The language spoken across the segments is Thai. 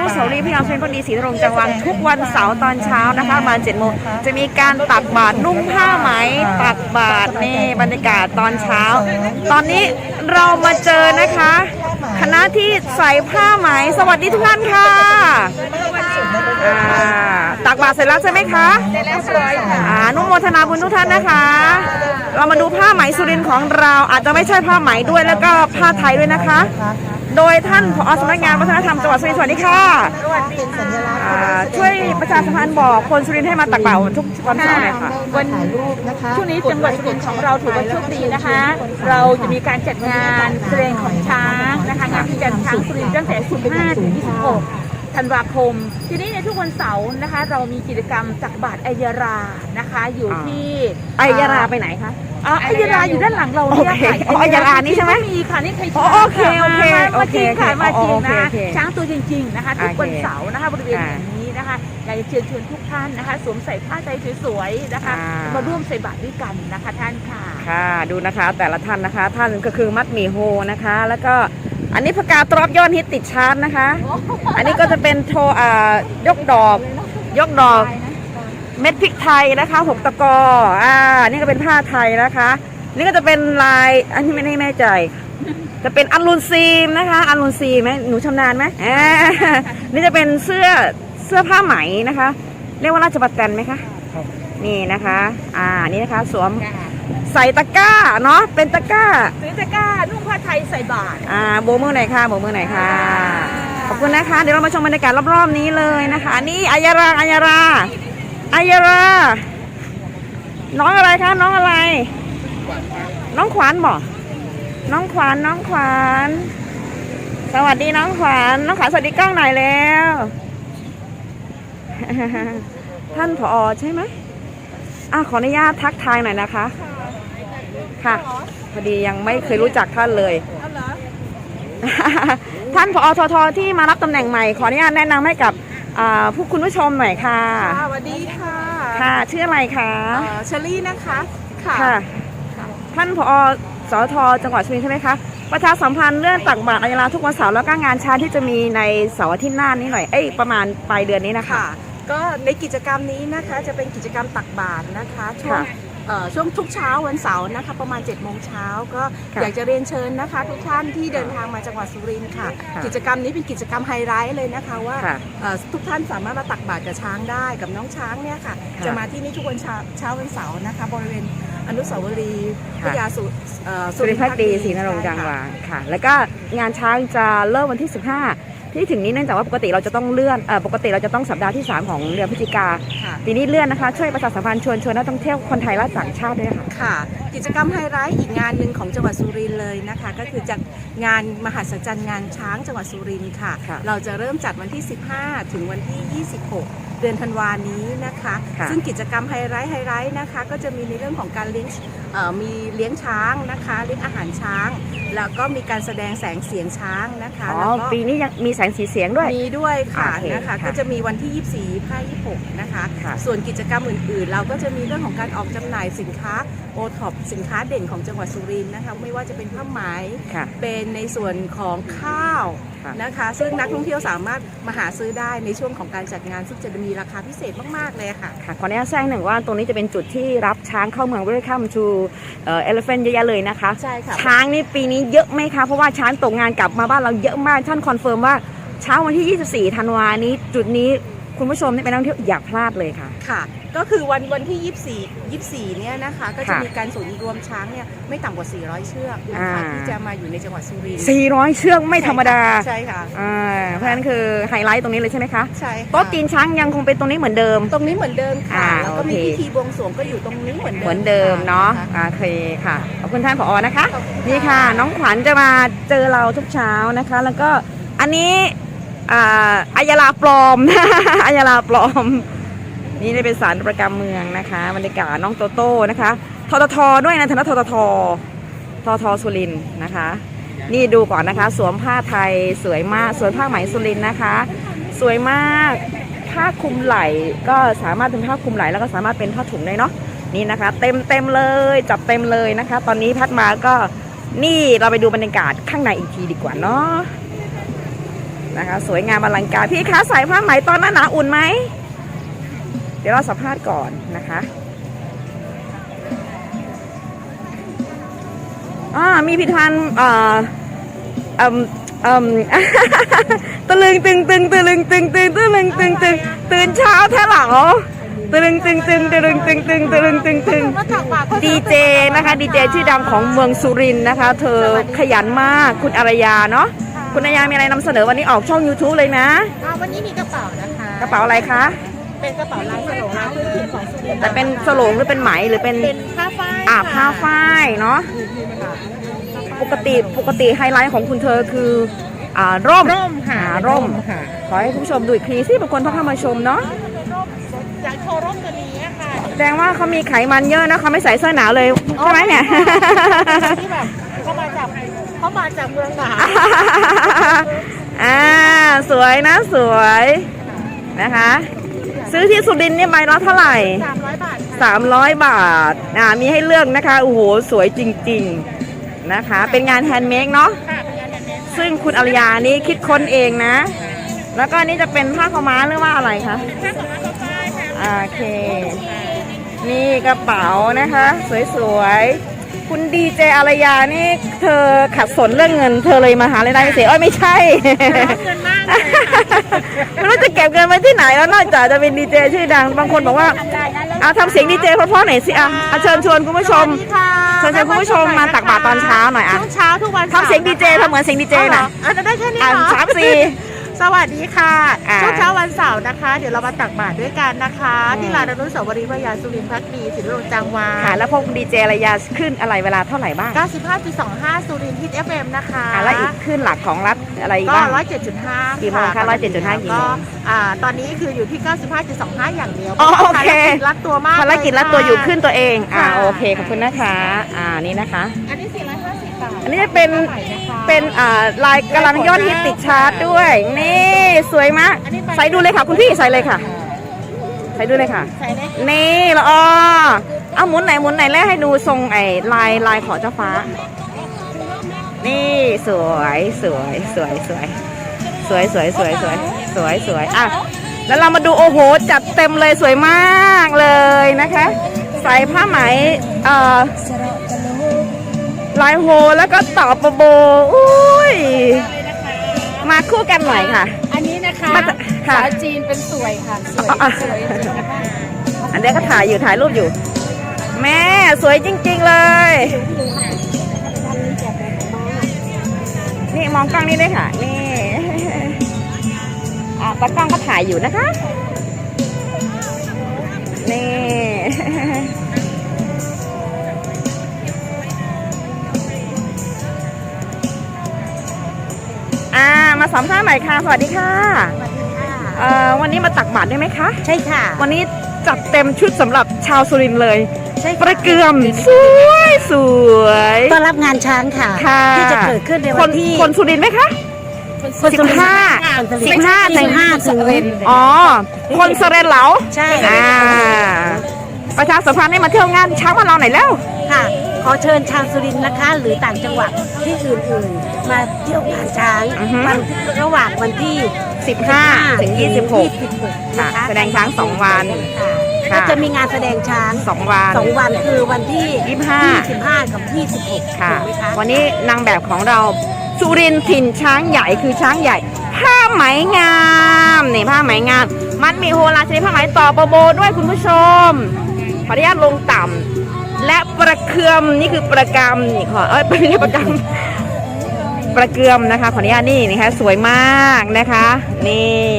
นุสาวรีย์พระยาสุรินทร์พักดีศรีนรงค์จังหวัดทุกวันเสาร์ตอนเช้านะคะประมาณ7โมงจะมีการตักบาตรนุ่งผ้าไหมตักบาตรนี่บรรยากาศตอนเช้า ตอนนี้เรามาเจอนะคะ คณะที่ใส่ผ้าไหมสวัสดีทุกท่านค่ะอ่าตักบาตรเสร็จแล้วใช่ไหมคะเสร็จแล้วสวยค่ะอ่าอนุโมทนาบุญทุกท่านนะคะ เรามาดูผ้าไหมสุรินทร์ของเราอาจจะไม่ใช่ผ้าไหมด้วยแล้วก็ผ้าไทยด้วยนะคะ โดยท่านผอสำนักงานวัฒนธรรมจังหวัดสุรินทร์สวัสดีค่ะอ่าช่วยประชาสัมพันธ์บอกคนสุรินทร์ให้มาตักบาตรทุกวันเสาร์หน่อยค่ะ วันช่วงนี้จังหวัดสุรินทร์ของเราถือว่าโชคดีนะคะ เราจะมีการจัดงานเพลงของช้างนะคะงานพิจารช้างสุรินทร์ตั้งแต่ 15 ถึง 26 ธันวาคม ทีนี้ในทุกวันเสาร์นะคะ เรามีกิจกรรมตักบาตรไอยารานะคะ อยู่ที่ไอยาราไปไหนคะอ่าไอยาราอยู่ด้านหลังเราเนี่ยค่ะโอเคอ๋อไอยารานี่ใช่ไหมมีค่ะนี่ใครอ๋อโอเคโอเคมาโอมาเคจริงค่ะโอเคมาจริงโอเคนะโอเคช้างตัวจริง ๆ นะคะทุกวันโอเคเสาร์นะคะบริเวณอ่าแห่งนี้นะคะอยากจะเชิญชวนทุกท่านนะคะ สวมใส่ผ้าไทยสวยๆนะคะอ่ามมาร่วมใส่บาตรด้วยกันนะคะท่านค่ะค่ะดูนะคะแต่ละท่านนะคะ ท่านก็คือมัดหมี่โฮนะคะ แล้วก็ อันนี้พกาตรอบยอดฮิตติดชาร์ตนะคะ อันนี้ก็จะเป็นโทอ่ายกดอก ยกดอก เม็ดพริกไทยนะคะหกตะกออ่านี่ก็เป็นผ้าไทยนะคะ นี่ก็จะเป็นลายอันนี้ไม่แน่ใจ จะเป็นอันลูนซีมนะคะอันลูนซีมไหมหนูชำนาญไหมอ่านี่จะเป็นเสื้อเสื้อผ้าไหมนะคะ เรียกว่าราชบัตรแตนไหมคะนี่นะคะ อ่านี่นะคะ สวม ใส่ตะกร้าเนาะเป็นตะกร้าหรือจะกล้านุ่งผ้าไทยใส่บาตรอ่าโบกมือหน่อยค่ะโบกมือหน่อยค่ะ ขอบคุณนะคะ เดี๋ยวเรามาชมบรรยากาศรอบๆนี้เลยนะคะอันนี่อายาราอายาราอายาราน้องอะไรคะน้องอะไร น้องขวานบอกน้องขวานน้องขวานสวัสดีน้องขวานน้องขวานสวัสดีกล้องหน่อยแล้ว ท่านผอใช่ไหมอะขออนุญาตทักทายหน่อยนะคะ ค่ะ พอดียังไม่เคยรู้จักท่านเลยเอาเหรอท่านผอททที่มารับตำแหน่งใหม่ ขออนุญาตแนะนำให้กับอ่าผู้คุณผู้ชมหน่อยค่ะสวัสดีค่ะค่ะชื่ออะไรคะเอ่อเชอรี่นะคะ ค่ะ ค่ะ ท่านผอสทจังหวัดสุรินทร์ใช่ไหมคะประชาสัมพันธ์เรื่องตักบาตรอายาลาทุกวันเสาร์แล้วก็งานช้างที่จะมีในเสาร์อาทิตย์หน้านี้หน่อยเอ้ยประมาณปลายเดือนนี้นะคะ ค่ะ ก็ในกิจกรรมนี้นะคะจะเป็นกิจกรรมตักบาตรนะคะ ช่วงค่ะเอ่อ ช่วงทุกเช้าวันเสาร์นะคะประมาณ7จ็ดโมงเช้าก็ค่ะอยากจะเรียนเชิญนะคะ ทุกท่านที่เดินทางมาจังหวัดสุรินทร์ค่ะค่ะกิจกรรมนี้เป็นกิจกรรมไฮไลท์เลยนะคะว่าค่ะเอ่อทุกท่านสามารถมาตักบาตรกับช้างได้กับน้องช้างเนี่ยค่ะค่ะจะมาที่นี่ทุกวันเช้าเช้าวันเสาร์นะคะ บริเวณอนุสาวรีย์พค่ะระยาสุเอ่อสุรินทร์พักดีศรีนรงค์ใช่จังหค่ะวัดค่ะ แล้วก็งานช้างจะเริ่มวันที่ 15 ที่ถึงนี้เนื่องจากว่าปกติเราจะต้องเลื่อนเอ่อปกติเราจะต้องสัปดาห์ที่ 3 ของเดือนพฤศจิกาค่ะปีนี้เลื่อนนะคะ ช่วยประชาสัมพันธ์ชวนชวนนักท่องเที่ยวคนไทยและต่างชาติด้วยค่ะ ค่ะ กิจกรรมไฮไลท์อีกงานหนึ่งของจังหวัดสุรินทร์เลยนะคะ ก็คือจากงานมหัศจรรย์งานช้างจังหวัดสุรินทร์ค่ะ ค่ะ เราจะเริ่มจัดวันที่ 15 ถึงวันที่ 26 เดือนธันวานี้นะคะค่ะซึ่งกิจกรรมไฮไลท์ไฮไลท์นะคะ ก็จะมีในเรื่องของการเลี้ยงเอ่อมีเลี้ยงช้างนะคะเลี้ยงอาหารช้าง แล้วก็มีการแสดงแสงเสียงช้างนะคะอ๋อแล้วก็ปีนี้ยังมีแสงสีเสียงด้วยมีด้วยค่ะโอเคนะคะค่ะก็จะมีวันที่ 24 25 26 นะคะค่ะส่วนกิจกรรมอื่นๆ เราก็จะมีเรื่องของการออกจำหน่ายสินค้าโอท็อปสินค้าเด่นของจังหวัดสุรินทร์นะคะไม่ว่าจะเป็นผ้าไหมค่ะเป็นในส่วนของข้าวค่ะ นะคะ ซึ่งนักท่องเที่ยวสามารถมาหาซื้อได้ในช่วงของการจัดงานซึ่งจะมีราคาพิเศษมากๆเลยค่ะค่ะขออนุญาตแจ้งหนึ่งว่าตรงนี้จะเป็นจุดที่รับช้างเข้าเมือง Welcome to เอ่อ Elephant เยอะแยะเลยนะคะใช่ค่ะช้างนี่ปีนี้เยอะไหมคะเพราะว่าช้างตกงานกลับมาบ้านเราเยอะมากท่านคอนเฟิร์มว่าเช้าวันที่ 24 ธันวานี้จุดนี้ คุณผู้ชมที่เป็นนักท่องเที่ยวอย่าพลาดเลยค่ะ ค่ะ ก็คือวันวันที่ 24 24 เนี่ยนะคะ ก็จะค่ะมีการศูนย์รวมช้างเนี่ยไม่ต่ำกว่า 400 เชือกนะคะอ่า ที่จะมาอยู่ในจังหวัดสุรินทร์400 เชือกไม่ธรรมดาใช่ค่ะ อ่าเพราะฉะนั้นคือไฮไลท์ตรงนี้เลยใช่ไหมคะใช่ค่ะโต๊ะจีนช้างยังคงเป็นตรงนี้เหมือนเดิม ตรงนี้เหมือนเดิมค่ะ อ่าแล้วก็มีโอเค พิธีบวงสรวงก็อยู่ตรงนี้เหมือนเดิมเหมือนเดิมเนาะค่ โอเคค่ะ ขอบคุณท่านผอนะคะ ขอบคุณนี่ค่ะ น้องขวัญจะมาเจอเราทุกเช้านะคะ แล้วก็อันนี้ อ่าอายาลาปลอม อายาลาปลอม นี่ได้เป็นสารประกรรมเมืองนะคะบรรยากาศน้องโตโต้นะคะทททด้วยนะธนทททททสุรินนะคะ นี่ดูก่อนนะคะ สวมผ้าไทยสวยมากสวยผ้าไหมสุรินนะคะ สวยมากผ้าคลุมไหล่ก็สามารถเป็นผ้าคลุมไหล่แล้วก็สามารถเป็นผ้าถุงได้เนาะนี่นะคะ เต็มเต็มเลยจับเต็มเลยนะคะ ตอนนี้พัดมาก็นี่เราไปดูบรรยากาศข้างในอีกทีดีกว่าเนาะ นะคะ สวยงามอลังการพี่คะใส่ผ้าไหมตอนหน้าหนาวอุ่นไหม เดี๋ยวเราสัมภาษณ์ก่อนนะคะอ่ามีผลิตภัณฑ์เอ่อเอ่มเอ่มตะลึงตึงตึงตะลึงตึงตึงตะลึงตึงตึงตื่นเช้าแท้หลังตะลึงตึงตึงตะลึงตึงตึงตะลึงตึงตึงดีเจนะคะดีเจชื่อดังของเมืองสุรินทร์นะคะ เธอขยันมากคุณอารยาเนาะ คุณอารยามีอะไรนำเสนอวันนี้ออกช่อง YouTube เลยนะวันนี้มีกระเป๋านะคะกระเป๋าอะไรคะ เป็นกระเป๋าลายสโลงลายพื้นถิ่นของสุรินทร์แต่เป็นสโลงหรือเป็นไหมหรือเป็นเป็นผ้าฝ้ายอ่าค่ะผ้าฝ้ายเนาะปกติปกติไฮไลท์ของคุณเธอคืออ่าร่มร่มค่ะอ่าร่ม ค่ะขอให้คุณผู้ชมดูอีกทีสิบางคนต้องเข้ามาชมเนาะอยากโชว์ร่มตัวนี้ค่ะแส ดงว่าเขามีไขมันเยอะนะเขาไม่ใส่เสื้อหนาวเลยใช่ไหมเนี่ย ที่แบบเขามาจากเขามาจากเมืองหนาวอ่าสวยนะสวยนะคะ ซื้อที่สุรินทร์เนี่ยใบละเท่าไหร่สามร้อยบาทค่ะ300บาทอ่ามีให้เลือกนะคะโอ้โหสวยจริง ๆนะคะ เป็นงานแฮนด์เมดเนาะค่ะเป็นงานแฮนด์เมดซึ่งคุณอารยานี่คิดค้นเองนะ แล้วก็นี่จะเป็นผ้าขาวม้าหรือว่าอะไรคะผ้าของร้านผ้าฝ้ายค่ะอ่าโอเค นี่กระเป๋านะคะ สวยๆ คุณดีเจอารยานี่เธอขัดสนเรื่องเงิน เธอเลยมาหารายได้เสียเอ้ยไม่ใช่ เงินมากเลยค่ะไม่รู้จะเก็บเงินไว้ที่ไหนแล้วนอกจากจะเป็นดีเจชื่อดัง บางคนบอกว่าทำได้นะแล้วเอาทำเสียงดีเจเพราะๆหน่อยสิอะอะเชิญชวนคุณผู้ชมสวัสดีค่ะเชิญชวนคุณผู้ชมมาตักบาตรตอนเช้าหน่อยอะ ช่วงเช้าทุกวันทำเสียงดีเจทำเหมือนเสียงดีเจหน่อยอาจจะได้แค่นี้อะเหรอ สามสี่ สวัสดีค่ะอ่า ช่วงเช้าวันเสาร์นะคะ เดี๋ยวเรามาตักบาตรด้วยกันนะคะอืมที่ลานอนุสาวรีย์พระยาสุรินทร์พักดีศิริโรจน์จังหวาค่ะแล้วพวกดีเจอารยาขึ้นอะไรเวลาเท่าไหร่บ้าง95.25สุรินทร์ฮิต FM นะคะอะแล้วอีกขึ้นหลักของรัฐอะไรอีกก็ บ้าง 107.5กี่โมงคะ107.5กี่โมงอ่าตอนนี้คืออยู่ที่ 95.25 อย่างเดียวอ๋อโอเค ภารกิจรัดตัวมากภารกิจรัดตัวอยู่ขึ้นตัวเองอ่าค่ะโอเคขอบคุณนะคะ อ่านี่นะคะ อันนี้450บาท อันนี้จะเป็นใหม่นะคะเป็นอ่าลายกำลังยอดฮิตติดชาร์ตด้วย นี่สวยมากอันนี้ใบใส่ดูเลยค่ะ คุณพี่ใส่เลยค่ะ ใส่ดูเลยค่ะ ใส่ได้นี่ละอ๋อเอาหมุนไหนหมุนไหนแล้วให้ดูทรงไอ้ลายลายขอเจ้าฟ้า นี่สวยสวยสวยสวยสวยสวยสวยสวยสวยสวยอะแล้วเรามาดูโอ้โหจัดเต็มเลยสวยมากเลยนะคะ ใส่ผ้าไหมเอ่อ ลายโฮแล้วก็ต่อประโบอุ้ยมาคู่กันหน่อยค่ะ อันนี้นะคะมาจากค่ะ สาวจีนเป็นสวยค่ะ สวยอะ สวยจริงๆนะคะอันนี้ก็ถ่ายอยู่ถ่ายรูปอยู่ แม่สวยจริง ๆเลย นี่มองกล้องนี่ด้วยค่ะ นี่อะตากล้องก็ถ่ายอยู่นะคะ นี่ สัมภาษณ์หน่อยค่ะสวัสดีค่ะเอ่อวันนี้มาตักบาตรได้ไหมคะ ใช่ค่ะ วันนี้จัดเต็มชุดสำหรับชาวสุรินทร์เลย ใช่ประเกือมสวยสวยต้อนรับงานช้างค่ะ ค่ะที่จะเกิดขึ้นในควันนที่คนสุรินทร์ไหมคะ คนสิบห้าคนสุรินทร์สิบห้าสิบห้าถึงอ๋อ คนสเรนเหลาใช่ อ่า ประชาสัมพันธ์ให้มาเที่ยวงานช้างมานเราหน่อยแล้ว ค่ะ ขอเชิญชาวสุรินทร์นะคะ หรือต่างจังหวัดที่อื่นๆ มาเที่ยวงานช้างอือฮึ วันระหว่างวันที่ 15 ถึง 26 26ค่ะนะคะแสดงช้างสองวันค่ะค่ะก็จะมีงานแสดงช้างสองวัน สองวันคือวันที่25 25 กับ 26ค่ะ ถูกไหมคะวันนี้นางแบบของเราสุรินทร์ถิ่นช้างใหญ่คือช้างใหญ่ ผ้าไหมงามนี่ผ้าไหมงาม มันมีโฮลาชนิดผ้าไหมต่อประโบด้วยคุณผู้ชมขออนุญาตลงต่ำ และประเคือมนี่คือประกรรมนี่ขอเอ้ยไม่ใช่ประกรรมประเกือมนะคะขออนุญาตนี่นะคะสวยมากนะคะ นี่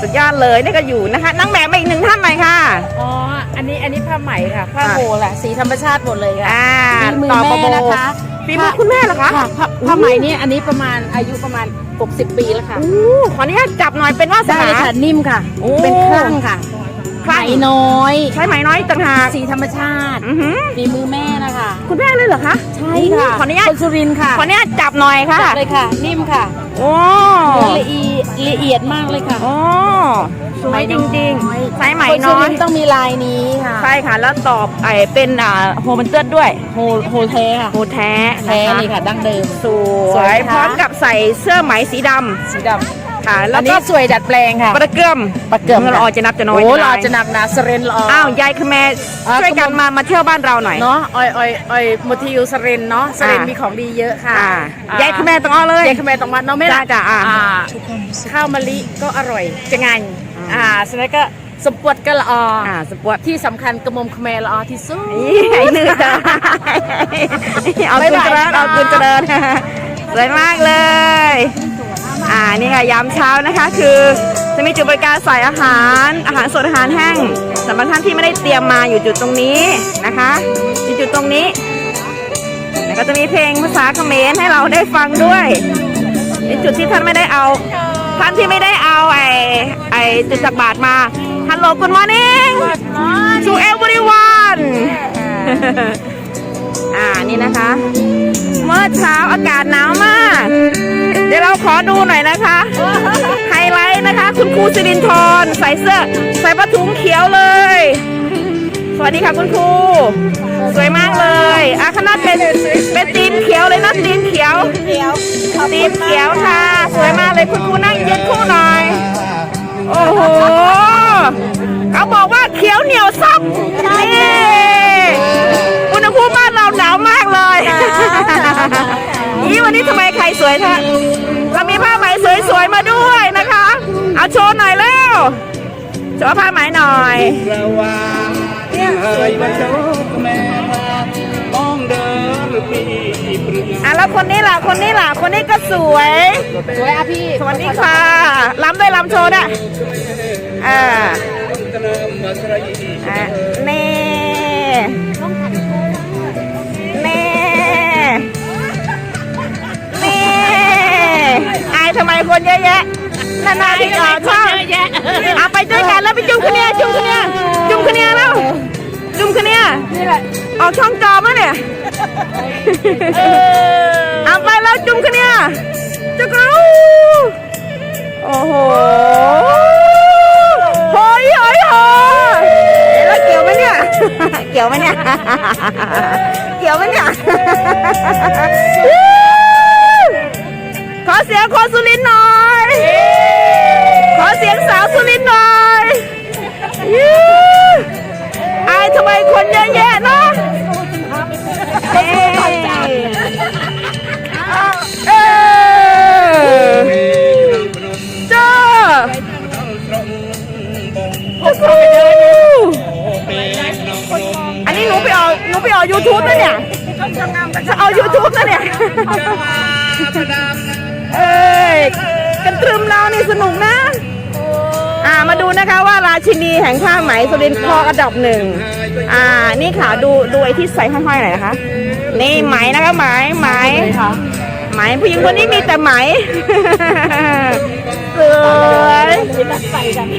สุดยอดเลยนี่ก็อยู่นะคะนางแบบมาอีกหนึ่งท่านหน่อยค่ะอ๋ออันนี้อันนี้ผ้าไหมค่ะผ้าอะโบแหละสีธรรมชาติหมดเลยค่ะอ่าฝีมือต่อประโบแม่นะคะฝีมือคุณแม่เหรอคะค่ะผ้าผ้าไหมนี่อันนี้ประมาณอายุประมาณ 60 ปีแล้วค่ะโอ้ขออนุญาตจับหน่อยเป็นวาสได้นาเลยค่ะนิ่มค่ะโอ้เป็นคลั่งค่ะ คลั่ไหมงน้อยใช้ไหมน้อยต่างหากสีธรรมชาติอือหือฝีมือแม่นะคะคุณแม่เลยเหรอคะใช่ค่ะขออนุญาตคนสุรินทร์ค่ะขออนุญาตจับหน่อยค่ะจับเลยค่ะ นิ่มค่ะโอ้เนื้อละเอียดละเอียดมากเลยค่ะโอ้สสวยจริงๆสายไหมคนสุน้อริยนทร์ต้องมีลายนี้ค่ะใช่ค่ะ แล้วตอบไอเป็นอ่าโฮมันเตอร์ด้วยโฮโฮแท้ค่ะโฮแท้แท้นะคะนี่ค่ะดั้งเดิมสสววยยนะคะพร้อมกับใส่เสื้อไหมสีดสีดำ ค่ะำแล้อัวนนี้ก็สวยดัดแปลงค่ะ ประเกือมประเกือม เราออจะนับจะน้อยโอ้จะเราได้จะนับนะสเรนละอออ้าวยายคือแม่อ่า ช่วยกันมามาเที่ยวบ้านเราหน่อย เนาะออยออยออยโมทิวสเรนเนาะสเรนอ่ามี มีของดีเยอะค่ะอ่าอ่ยายคือแม่ต้องอ้อเลย ยายขแมตองมัดเนาะแม่จ้าจ้าอ่าข้าวมะลิก็อร่อยจะงันอ่าฉะนั้นก็สมปวดก็ละออออ่าสปอร์ตที่สำคัญกระมมขแมละออที่สุดนี่ไอ้หนึ่งจ้าเอาคุณเจริญเอาคุณเจริญสวยมากเลย อ่านี่ค่ะยามเช้านะคะ คือจะมีจุดบริการใส่อาหาร อาหารสดอาหารแห้งสำหรับท่านที่ไม่ได้เตรียมมาอยู่จุดตรงนี้นะคะอยู่จุดตรงนี้แล้วก็จะมีเพลงภาษาเขมรให้เราได้ฟังด้วยเป็นจุดที่ท่านไม่ได้เอา ท่านที่ไม่ได้เอาไอ้ไอ้จุดจักรบาทมา Hello good morning to everyone อ่านี่นะคะ เมื่อเช้าอากาศหนาวมาก เดี๋ยวเราขอดูหน่อยนะคะ ไฮไลท์นะคะ คุณครูสิรินทร์ใส่เสื้อใส่ผ้าถุงเขียวเลย สวัสดีค่ะคุณครูสวยมากเลยอาคณะเป็นเป็นตีนเขียวเลยนะตีนเขียวเขียวตีนเขียวค่ะ สวยมากเลยคุณครูนั่งยืนคู่หน่อย โอ้โหเขาบอกว่าเขียวเหนียวซับนี่ นี่วันนี้ทำไมใครสวยท่ะเรามีผ้าไหมสวยๆมาด้วยนะคะเอาโชว์หน่อยเร็วโชว์ผ้าไหมหน่อยเนี่ยสวยมาโชกแม่มองเดินปีปรึกอะแล้วคนนี้ล่ะคนนี้ล่ะคนนี้ก็สวยสวยอะพี่สวัสดีค่ะล้ำด้วยล้ำโชว์ด้วยอ่านี่ ทำไมคนเยอะแยะนานๆที่ออกช่องเอาไปด้วยกันแล้วไปจุ่มคะเนียจุ่มคะเนียจุ่มคะเนียแล้วจุ่มคะเนียออกช่องจอมั้ยเนี่ยเอาไปแล้วจุ่มคะเนียจุกรูโอ้โหโหยโหยโหยแล้วเกี่ยวไหมเนี่ย เกี่ยวไหมเนี่ย เกี่ยวไหมเนี่ย ขอเสียงคนสุรินทร์หน่อย ขอเสียงสาวสุรินทร์หน่อยยูอายทำไมคนเยอะแยะเนาะเอ้ยเออเจ้าโอ้โหอันนี้หนูไปออกหนูไปออกยูทูบนะเนี่ยจะเอายูทูบนะเนี่ย เอ้ยกันตรึมเรานี่สนุกนะ อ่ามาดูนะคะว่าราชินีแห่งผ้าไหมสุรินทร์คออันดับหนึ่งอ่านี่ค่ะดูดูไอที่ใส่ห้อยๆหน่อยนะคะ นี่ไหมนะคะไหมไหมไหมผู้หญิงคนนี้มีแต่ไหมสวย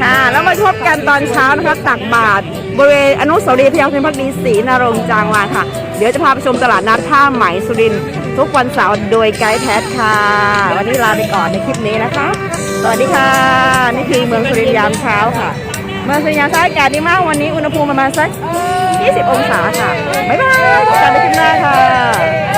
ค่ะ แล้วมาพบกันตอนเช้านะคะตักบาตรบริเวณอนุสาวรีย์พยาเทพักดีศรีนรงจางวานค่ะ เดี๋ยวจะพาไปชมตลาดนัดผ้าไหมสุรินทร์ ทุกวันเสาร์โดยไกด์แพทค่ะ วันนี้ลาไปก่อนในคลิปนี้นะคะ สวัสดีค่ะ นี่คือเมืองสุรินทร์ยามเช้าค่ะ เมืองสุรินทร์ยามเช้าอากาศดีมากวันนี้อุณหภูมิประมาณสัก 20 องศาค่ะ บ๊ายบายพบกันในคลิปหน้าค่ะ